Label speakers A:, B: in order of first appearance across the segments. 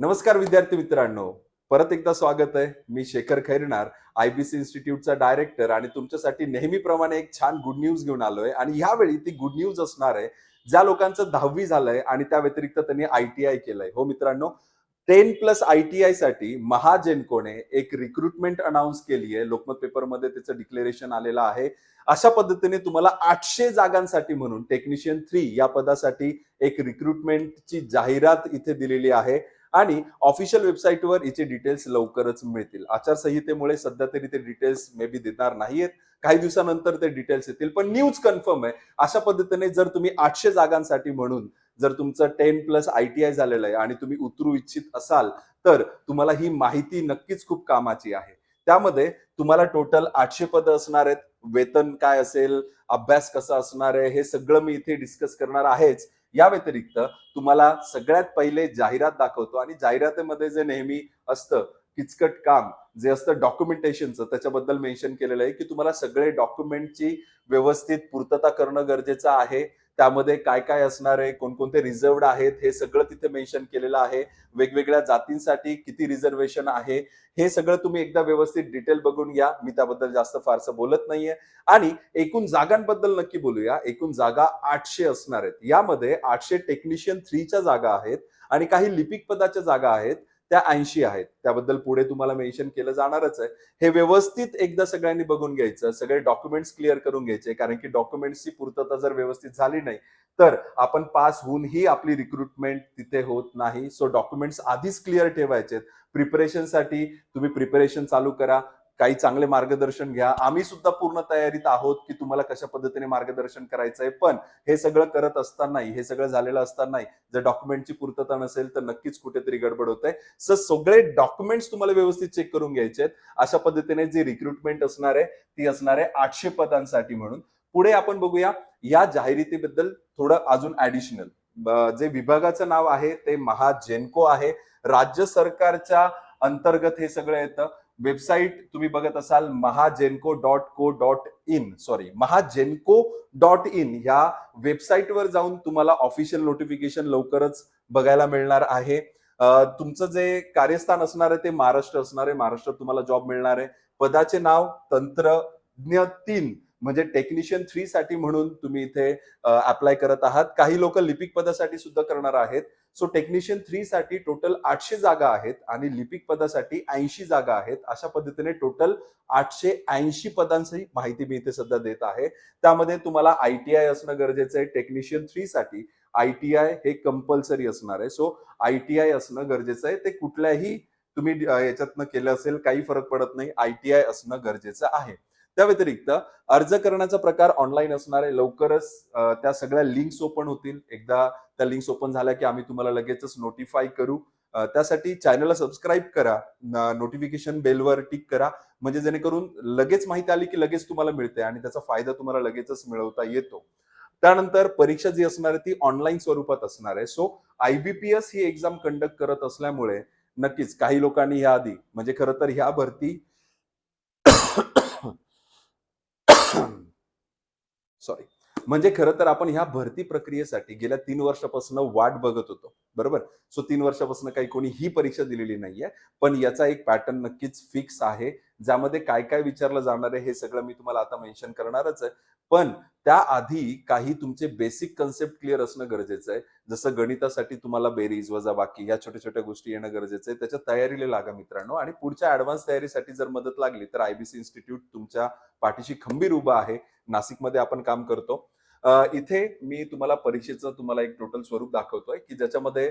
A: नमस्कार विद्यार्थी मित्रांनो. परत एकदा स्वागत आहे. मी शेखर खैरनार आयबीसी इन्स्टिट्यूटचा डायरेक्टर आणि तुमच्यासाठी नेहमीप्रमाणे एक छान गुड न्यूज घेऊन आलोय. आणि यावेळी ती गुड न्यूज असणार आहे ज्या लोकांचं दहावी झालंय आणि त्या व्यतिरिक्त त्यांनी आय टी आय केलंय. हो मित्रांनो टेन प्लस आय टी आयसाठी महाजेनकोने एक रिक्रुटमेंट अनाऊन्स केली आहे लोकमत पेपरमध्ये त्याचं डिक्लेरेशन आलेलं आहे. अशा पद्धतीने तुम्हाला आठशे जागांसाठी म्हणून टेक्निशियन थ्री या पदासाठी एक रिक्रुटमेंटची जाहिरात इथे दिलेली आहे. आणि ऑफिशियल वेबसाईटवर याचे डिटेल्स लवकरच मिळतील. आचारसंहितेमुळे सध्या तरी ते डिटेल्स मे बी देणार नाहीयेत. काही दिवसानंतर ते डिटेल्स येतील पण न्यूज कन्फर्म आहे. अशा पद्धतीने जर तुम्ही आठशे जागांसाठी म्हणून जर तुमचं ten plus I T I झालेलं आहे आणि तुम्ही उतरू इच्छित असाल तर तुम्हाला ही माहिती नक्कीच खूप कामाची आहे. त्यामध्ये तुम्हाला टोटल आठशे पदं असणार आहेत. वेतन काय असेल अभ्यास कसा असणार आहे हे सगळं मी इथे डिस्कस करणार आहेच. या व्यतिरिक्त तुम्हाला सगळ्यात पहिले जाहिरात दाखवतो आणि जाहिरातीमध्ये जे नेहमी असतं किचकट काम जे असतं डॉक्युमेंटेशनचं त्याच्याबद्दल मेन्शन केलेलं आहे की तुम्हाला सगळे डॉक्युमेंटची व्यवस्थित पूर्तता करणं गरजेचं आहे. त्यामध्ये काय काय असणार आहे कोणकोणते रिझर्वड आहेत हे सगळं तिथे मेन्शन केलेलं आहे. वेगवेगळ्या जातींसाठी किती रिझर्वेशन आहे हे सगळं तुम्ही एकदा व्यवस्थित डिटेल बघून घ्या. मी त्याबद्दल जास्त फारसं बोलत नाहीये. आणि एकूण जागांबद्दल नक्की बोलूया. एकूण जागा आठशे असणार आहेत. यामध्ये आठशे टेक्निशियन थ्रीच्या जागा आहेत आणि काही लिपिक पदाच्या जागा आहेत. त्या ऐंशी आहेत. त्याबद्दल पुढे तुम्हाला मेन्शन केलं जाणारच आहे. हे व्यवस्थित एकदा सगळ्यांनी बघून घ्यायचं. सगळे डॉक्युमेंट्स क्लिअर करून घ्यायचे. कारण की डॉक्युमेंट्सची पूर्तता जर व्यवस्थित झाली नाही तर आपण पास होऊनही आपली रिक्रुटमेंट तिथे होत नाही. सो डॉक्युमेंट्स आधीच क्लिअर ठेवायचे प्रिपरेशनसाठी तुम्ही प्रिपरेशन चालू करा. काही चांगले मार्गदर्शन घ्या. आम्ही सुद्धा पूर्ण तयारीत आहोत की तुम्हाला कशा पद्धतीने मार्गदर्शन करायचंय. पण हे सगळं करत असतानाही हे सगळं झालेलं असतानाही जर डॉक्युमेंटची पूर्तता नसेल तर नक्कीच कुठेतरी गडबड होत. आहे सर सगळे डॉक्युमेंट्स तुम्हाला व्यवस्थित चेक करून घ्यायचे आहेत. अशा पद्धतीने जी रिक्रुटमेंट असणार आहे ती असणार आहे आठशे पदांसाठी म्हणून. पुढे आपण बघूया या जाहिरातीबद्दल थोडं अजून ऍडिशनल जे विभागाचं नाव आहे ते महाजेनको आहे. राज्य सरकारच्या अंतर्गत हे सगळं येतं. वेबसाईट तुम्ही बघत असाल Mahagenco dot co dot in sorry Mahagenco dot in ह्या वेबसाईटवर जाऊन तुम्हाला ऑफिशियल नोटिफिकेशन लवकरच बघायला मिळणार आहे. तुमचं जे कार्यस्थान असणार आहे ते महाराष्ट्र असणार आहे. महाराष्ट्रात तुम्हाला जॉब मिळणार आहे. पदाचे नाव तंत्रज्ञ तीन. म्हणजे टेक्निशियन थ्री साठी म्हणून तुम्ही इथे अप्लाय करत आहात. काही लोक लिपिक पदासाठी सुद्धा करणार आहेत. सो टेक्निशियन थ्री साठी टोटल आठशे जागा आहेत आणि लिपिक पदासाठी ऐंशी जागा आहेत. अशा पद्धतीने टोटल आठशे ऐंशी पदांची माहिती मी इथे सध्या देत आहे. त्यामध्ये तुम्हाला आय टी आय असणं गरजेचं आहे. टेक्निशियन थ्री साठी आय टी आय हे कंपल्सरी असणार आहे. सो आय टी आय असणं गरजेचं आहे. ते कुठल्याही तुम्ही याच्यातनं केलं असेल काही फरक पडत नाही. आय टी आय असणं गरजेचं आहे. त्या व्यतिरिक्त अर्ज करण्याचा प्रकार ऑनलाईन असणार आहे लवकरच त्या सगळ्या लिंक्स ओपन होतील. एकदा त्या लिंक्स ओपन झाल्या की आम्ही तुम्हाला लगेचच नोटिफाय करू. त्यासाठी चॅनलला सबस्क्राईब करा. नोटिफिकेशन बेलवर टिक करा. म्हणजे जेणेकरून लगेच माहिती आली की लगेच तुम्हाला मिळते आणि त्याचा फायदा तुम्हाला लगेचच मिळवता येतो. त्यानंतर परीक्षा जी असणार आहे ती ऑनलाईन स्वरूपात असणार आहे. सो आयबीपीएस ही एक्झाम कंडक्ट करत असल्यामुळे नक्कीच काही लोकांनी ह्या आधी म्हणजे खरं तर ह्या भरती सॉरी म्हणजे खरं तर आपण ह्या भरती प्रक्रियेसाठी गेल्या तीन वर्षापासून वाट बघत होतो. बरोबर? सो तीन वर्षापासून काही कोणी ही परीक्षा दिलेली नाहीये. पण याचा एक पॅटर्न नक्कीच फिक्स आहे. ज्यामध्ये काय काय विचारलं जाणार आहे हे सगळं मी तुम्हाला आता मेन्शन करणारच आहे. पण त्याआधी काही तुमचे बेसिक कन्सेप्ट क्लिअर असणं गरजेचं आहे. जसं गणितासाठी तुम्हाला बेरीज वजाबाकी या छोट्या छोट्या गोष्टी येणं गरजेचं आहे. त्याच्या तयारीला लागा मित्रांनो. आणि पुढच्या ऍडव्हान्स तयारीसाठी जर मदत लागली तर आयबीसी इन्स्टिट्यूट तुमच्या पाठीशी खंबीर उभा आहे. नाशिकमध्ये आपण काम करतो. इथे मी तुम्हाला परीक्षेचं तुम्हाला एक टोटल स्वरूप दाखवतोय की ज्याच्यामध्ये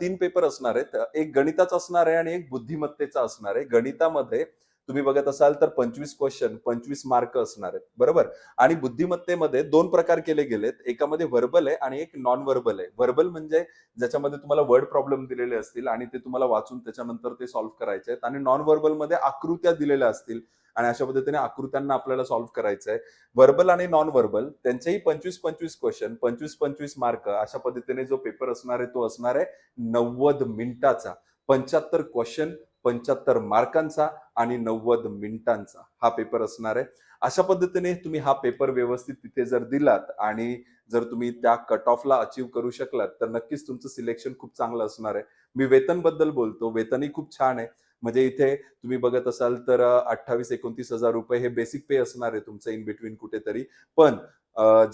A: तीन पेपर असणार आहेत. एक गणिताचा असणार आहे आणि एक बुद्धिमत्तेचा असणार आहे. गणितामध्ये तुम्ही बघत असाल तर पंचवीस क्वेश्चन पंचवीस मार्क असणार आहेत. बरोबर? आणि बुद्धिमत्तेमध्ये दोन प्रकार केले गेलेत. एकामध्ये व्हर्बल आहे आणि एक नॉन व्हर्बल आहे. व्हर्बल म्हणजे ज्याच्यामध्ये तुम्हाला वर्ड प्रॉब्लेम दिलेले असतील आणि ते तुम्हाला वाचून त्याच्यानंतर ते सॉल्व्ह करायचे आहेत. आणि नॉन व्हर्बलमध्ये आकृत्या दिलेल्या असतील आणि अशा पद्धतीने आकृत्यांना आपल्याला सॉल्व्ह करायचं आहे. व्हर्बल आणि नॉन व्हर्बल त्यांचेही पंचवीस पंचवीस क्वेश्चन पंचवीस पंचवीस मार्क अशा पद्धतीने जो पेपर असणार आहे तो असणार आहे नव्वद मिनिटाचा. पंच्याहत्तर क्वेश्चन पंच्याहत्तर मार्कांचा आणि नव्वद मिनिटांचा हा पेपर असणार आहे. अशा पद्धतीने तुम्ही हा पेपर व्यवस्थित तिथे जर दिलात आणि जर तुम्ही त्या कट ऑफला अचीव्ह करू शकलात तर नक्कीच तुमचं सिलेक्शन खूप चांगलं असणार आहे. मी वेतनबद्दल बोलतो. वेतनही खूप छान आहे. म्हणजे इथे तुम्ही बघत असाल तर अठ्ठावीस एकोणतीस हजार रुपये हे बेसिक पे असणार आहे तुमचं इन बिटवीन कुठेतरी. पण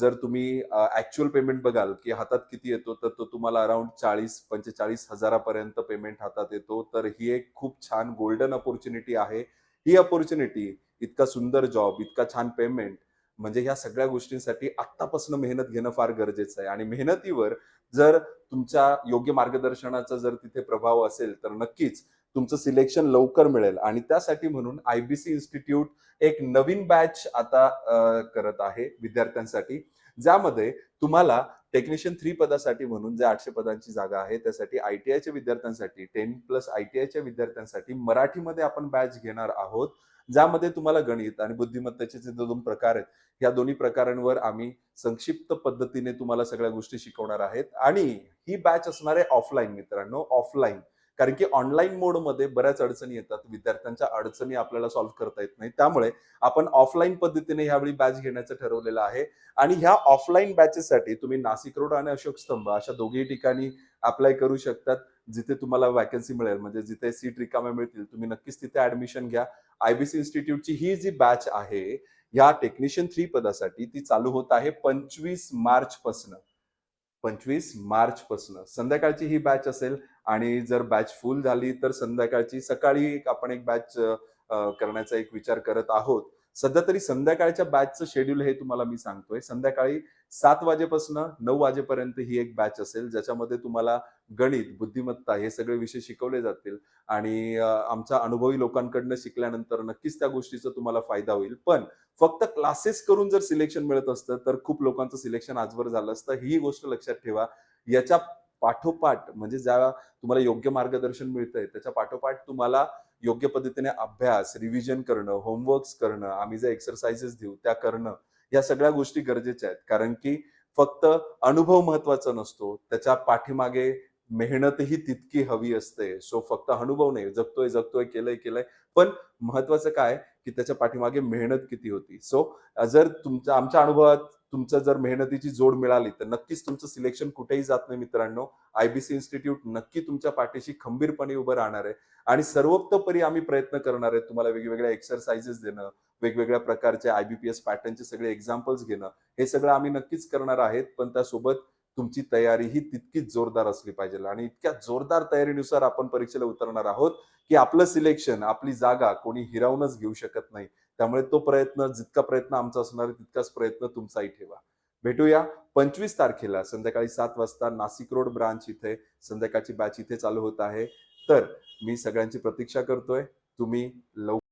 A: जर तुम्ही ऍक्च्युअल पेमेंट बघाल की हातात किती येतो तर तो तुम्हाला अराउंड चाळीस पंचेचाळीस हजारापर्यंत पेमेंट हातात येतो. तर ही एक खूप छान गोल्डन अपॉर्च्युनिटी आहे. ही अपॉर्च्युनिटी इतका सुंदर जॉब इतका छान पेमेंट म्हणजे ह्या सगळ्या गोष्टींसाठी आत्तापासून मेहनत घेणं फार गरजेचं आहे. आणि मेहनतीवर जर तुमच्या योग्य मार्गदर्शनाचा जर तिथे प्रभाव असेल तर नक्कीच तुमचं सिलेक्शन लवकर मिळेल. आणि त्यासाठी म्हणून आयबीसी इन्स्टिट्यूट एक नवीन बॅच आता करत आहे विद्यार्थ्यांसाठी. ज्यामध्ये तुम्हाला टेक्निशियन थ्री पदासाठी म्हणून जे आठशे पदांची जागा आहे त्यासाठी आयटीआयच्या विद्यार्थ्यांसाठी टेन प्लस आयटीआयच्या विद्यार्थ्यांसाठी मराठीमध्ये आपण बॅच घेणार आहोत. ज्यामध्ये तुम्हाला गणित आणि बुद्धिमत्तेचे जे दोन प्रकार आहेत या दोन्ही प्रकारांवर आम्ही संक्षिप्त पद्धतीने तुम्हाला सगळ्या गोष्टी शिकवणार आहेत. आणि ही बॅच असणार आहे ऑफलाईन मित्रांनो ऑफलाईन कारण की ऑनलाईन मोडमध्ये बऱ्याच अडचणी येतात. विद्यार्थ्यांच्या अडचणी आपल्याला सॉल्व्ह करता येत नाही त्यामुळे आपण ऑफलाईन पद्धतीने ह्यावेळी बॅच घेण्याचं ठरवलेलं आहे. आणि ह्या ऑफलाईन बॅचेससाठी तुम्ही नाशिक रोड आणि अशोक स्तंभ अशा दोघेही ठिकाणी अप्लाय करू शकतात जिथे तुम्हाला वॅकन्सी मिळेल. म्हणजे जिथे सीट रिकाम्या मिळतील तुम्ही नक्कीच तिथे ऍडमिशन घ्या. आयबीसी इन्स्टिट्यूटची ही जी बॅच आहे या टेक्निशियन थ्री पदासाठी ती चालू होत आहे पंचवीस मार्च पासनं पंचवीस मार्च पासन संध्याकाळची ही बॅच असेल आणि जर बॅच फुल झाली तर संध्याकाळची सकाळी एक आपण एक बॅच करण्याचा एक विचार करत आहोत. सध्या तरी संध्याकाळच्या बॅचचं शेड्यूल हे तुम्हाला मी सांगतोय. संध्याकाळी सात वाजेपासून नऊ वाजेपर्यंत ही एक बॅच असेल ज्याच्यामध्ये तुम्हाला गणित बुद्धिमत्ता हे सगळे विषय शिकवले जातील आणि आमच्या अनुभवी लोकांकडनं शिकल्यानंतर नक्कीच त्या गोष्टीचा तुम्हाला फायदा होईल. पण फक्त क्लासेस करून जर सिलेक्शन मिळत असतं तर खूप लोकांचं सिलेक्शन आजवर झालं असतं. ही गोष्ट लक्षात ठेवा. याच्या पाठोपाठ म्हणजे ज्या तुम्हाला योग्य मार्गदर्शन मिळतंय त्याच्या पाठोपाठ तुम्हाला योग्य पद्धतीने अभ्यास रिव्हिजन करणं होमवर्क्स करणं आम्ही जे एक्सरसाइजेस देऊ त्या करणं या सगळ्या गोष्टी गरजेच्या आहेत. कारण की फक्त अनुभव महत्त्वाचा नसतो. त्याच्या पाठीमागे मेहनतही तितकी हवी असते. सो फक्त अनुभव नाही. जगतोय जगतोय केलंय केलंय. पण महत्वाचं काय? की त्याच्या पाठीमागे मेहनत किती होती. सो जर तुमच्या आमच्या अनुभवात तुमचं जर मेहनतीची जोड मिळाली तर नक्कीच तुमचं सिलेक्शन कुठेही जात नाही मित्रांनो. आयबीसी इन्स्टिट्यूट नक्की तुमच्या पाठीशी खंबीरपणे उभं राहणार आहे. आणि सर्वोत्तपरी आम्ही प्रयत्न करणार आहे तुम्हाला वेगवेगळ्या एक्सरसाइजेस देणं वेगवेगळ्या प्रकारचे आयबीपीएस पॅटर्नचे सगळे एक्झाम्पल्स घेणं. हे सगळं आम्ही नक्कीच करणार आहेत. पण त्यासोबत तुमची तयारी ही तितकीच जोरदार असली पाहिजे. आणि इतक्या जोरदार तयारीनुसार आपण परीक्षेला उतरणार आहोत की आपलं सिलेक्शन आपली जागा कोणी हिरावूनच घेऊ शकत नाही. त्यामुळे तो प्रयत्न जितका प्रयत्न आमचा असणार आहे तितकाच प्रयत्न तुमचाही ठेवा. भेटूया पंचवीस तारखेला संध्याकाळी सात वाजता नाशिक रोड ब्रांच इथे. संध्याकाळची बॅच इथे चालू होत आहे. तर मी सगळ्यांची प्रतीक्षा करतोय. तुम्ही लवकर